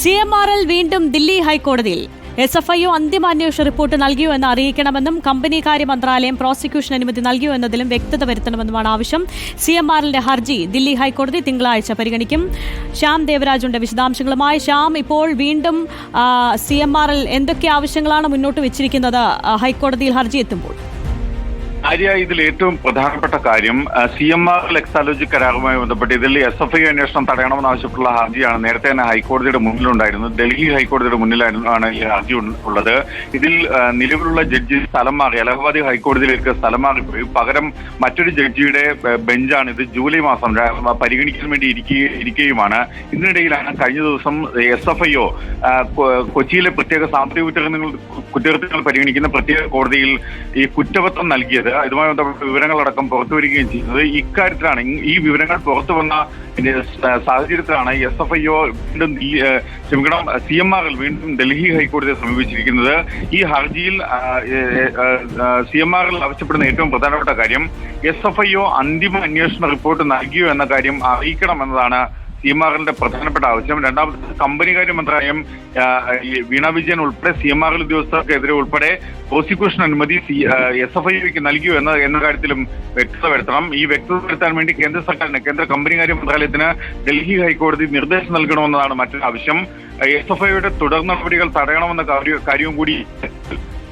C M R L വീണ്ടും ദില്ലി ഹൈക്കോടതിയിൽ. S F I O അന്തിമ അന്വേഷണ റിപ്പോർട്ട് നൽകിയോ എന്ന് അറിയിക്കണമെന്നും കമ്പനി കാര്യ മന്ത്രാലയം പ്രോസിക്യൂഷൻ അനുമതി നൽകിയോ എന്നതിലും വ്യക്തത വരുത്തണമെന്നുമാണ് ആവശ്യം. സി എം ആറിന്റെ ഹർജി ദില്ലി ഹൈക്കോടതി തിങ്കളാഴ്ച പരിഗണിക്കും. ശ്യാം ദേവരാജുണ്ട് വിശദാംശങ്ങളുമായി ശ്യാം ഇപ്പോൾ വീണ്ടും സി എം ആർ എൽ എന്തൊക്കെ ആവശ്യങ്ങളാണ് മുന്നോട്ട് വെച്ചിരിക്കുന്നത് ഹൈക്കോടതിയിൽ ഹർജി എത്തുമ്പോൾ? ആര്യ ഇതിൽ ഏറ്റവും പ്രധാനപ്പെട്ട കാര്യം സി എം ആർ എക്സാലോജി കരാറുമായി ബന്ധപ്പെട്ട് ഇതിൽ എസ് എഫ് ഐ അന്വേഷണം തടയണമെന്നാവശ്യപ്പെട്ടുള്ള ഹർജിയാണ് നേരത്തെ തന്നെ ഹൈക്കോടതിയുടെ മുന്നിലുണ്ടായിരുന്നു. ഡൽഹി ഹൈക്കോടതിയുടെ മുന്നിലായിരുന്നു ആണ് ഈ ഹർജി ഉള്ളത്. ഇതിൽ നിലവിലുള്ള ജഡ്ജി സ്ഥലം മാറി അലഹബാദ് ഹൈക്കോടതിയിലേക്ക് സ്ഥലം മാറിപ്പോയി പകരം മറ്റൊരു ജഡ്ജിയുടെ ബെഞ്ചാണ് ഇത് ജൂലൈ മാസം പരിഗണിക്കാൻ വേണ്ടി ഇരിക്കുക- ഇരിക്കുകയുമാണ്. ഇതിനിടയിലാണ് കഴിഞ്ഞ ദിവസം എസ് എഫ് ഐ ഒ കൊച്ചിയിലെ പ്രത്യേക സാമ്പത്തിക കുറ്റകൃത്യങ്ങൾ കുറ്റകൃത്യങ്ങൾ പരിഗണിക്കുന്ന പ്രത്യേക കോടതിയിൽ ഈ കുറ്റപത്രം നൽകിയത്. ഇതുമായി ബന്ധപ്പെട്ട വിവരങ്ങളടക്കം പുറത്തു വരികയും ചെയ്യുന്നത് ഇക്കാര്യത്തിലാണ്. ഈ വിവരങ്ങൾ പുറത്തു വന്ന സാഹചര്യത്തിലാണ് എസ് എഫ് ഐ ഒ വീണ്ടും ക്ഷമിക്കണം സി എം ആർ എൽ വീണ്ടും ഡൽഹി ഹൈക്കോടതിയെ സമീപിച്ചിരിക്കുന്നത്. ഈ ഹർജിയിൽ സി എം ആർ എൽ ആവശ്യപ്പെടുന്ന ഏറ്റവും പ്രധാനപ്പെട്ട കാര്യം എസ് എഫ് ഐ ഒ അന്തിമ അന്വേഷണ റിപ്പോർട്ട് നൽകിയോ എന്ന കാര്യം അറിയിക്കണം എന്നതാണ് സി എം ആറിന്റെ പ്രധാനപ്പെട്ട ആവശ്യം. രണ്ടാമത് കമ്പനികാര്യ മന്ത്രാലയം വീണ വിജയൻ ഉൾപ്പെടെ സി എം ആർ ഉദ്യോഗസ്ഥർക്കെതിരെ ഉൾപ്പെടെ പ്രോസിക്യൂഷൻ അനുമതി എസ് എഫ് ഐക്ക് നൽകിയോ എന്ന എന്ന കാര്യത്തിലും വ്യക്തത വരുത്തണം. ഈ വ്യക്തത വരുത്താൻ വേണ്ടി കേന്ദ്ര സർക്കാരിന് കേന്ദ്ര കമ്പനികാര്യ മന്ത്രാലയത്തിന് ഡൽഹി ഹൈക്കോടതി നിർദ്ദേശം നൽകണമെന്നതാണ് മറ്റൊരു ആവശ്യം. എസ് എഫ് ഐയുടെ തുടർ നടപടികൾ തടയണമെന്ന കാര്യവും കൂടി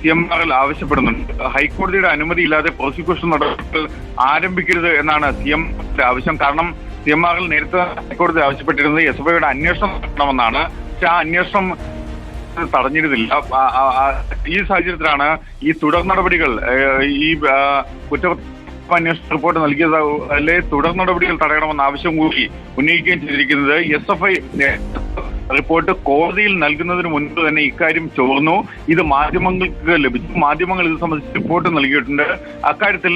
സി എം ആറിൽ ആവശ്യപ്പെടുന്നുണ്ട്. ഹൈക്കോടതിയുടെ അനുമതി ഇല്ലാതെ പ്രോസിക്യൂഷൻ നടപടികൾ ആരംഭിക്കരുത് എന്നാണ് സി എം ആവശ്യം. കാരണം സി എം ആറിൽ നേരത്തെ ഹൈക്കോടതി ആവശ്യപ്പെട്ടിരുന്നത് എസ് എഫ് ഐയുടെ അന്വേഷണം നടത്തണമെന്നാണ്. പക്ഷെ ആ അന്വേഷണം തടഞ്ഞിരുന്നില്ല. ഈ സാഹചര്യത്തിലാണ് ഈ തുടർ നടപടികൾ ഈ കുറ്റ അന്വേഷണ റിപ്പോർട്ട് നൽകിയത് അല്ലെ തുടർ നടപടികൾ തടയണമെന്ന ആവശ്യം കൂടി ഉന്നയിക്കുകയും ചെയ്തിരിക്കുന്നത് എസ് എഫ് ഐ റിപ്പോർട്ട് കോടതിയിൽ നൽകുന്നതിന് മുൻപ് തന്നെ ഇക്കാര്യം ചോർന്നു. ഇത് മാധ്യമങ്ങൾക്ക് ലഭിച്ചു. മാധ്യമങ്ങൾ ഇത് സംബന്ധിച്ച് റിപ്പോർട്ട് നൽകിയിട്ടുണ്ട്. അക്കാര്യത്തിൽ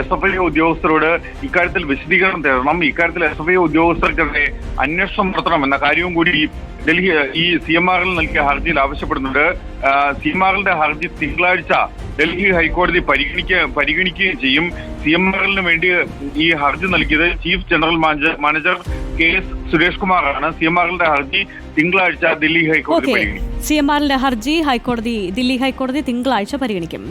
എസ് എഫ് ഐ ഉദ്യോഗസ്ഥരോട് ഇക്കാര്യത്തിൽ വിശദീകരണം തേടണം. ഇക്കാര്യത്തിൽ എസ് എഫ് ഐ ഉദ്യോഗസ്ഥർക്കെതിരെ അന്വേഷണം നടത്തണം എന്ന കാര്യവും കൂടി ഡൽഹി ഈ സി എം ആറിൽ നൽകിയ ഹർജിയിൽ ആവശ്യപ്പെടുന്നുണ്ട്. സി എം ആറിന്റെ ഹർജി തിങ്കളാഴ്ച ഡൽഹി ഹൈക്കോടതി പരിഗണിക്ക പരിഗണിക്കുകയും ചെയ്യും. സി എം ആറിന് വേണ്ടി ഈ ഹർജി നൽകിയത് chief general manager K S Suresh കുമാറാണ്. സി എം ആറിന്റെ ഹർജി തിങ്കളാഴ്ച ദില്ലി ഹൈക്കോടതി സി എം ആറിന്റെ ഹർജി ഹൈക്കോടതി ദില്ലി ഹൈക്കോടതി തിങ്കളാഴ്ച പരിഗണിക്കും.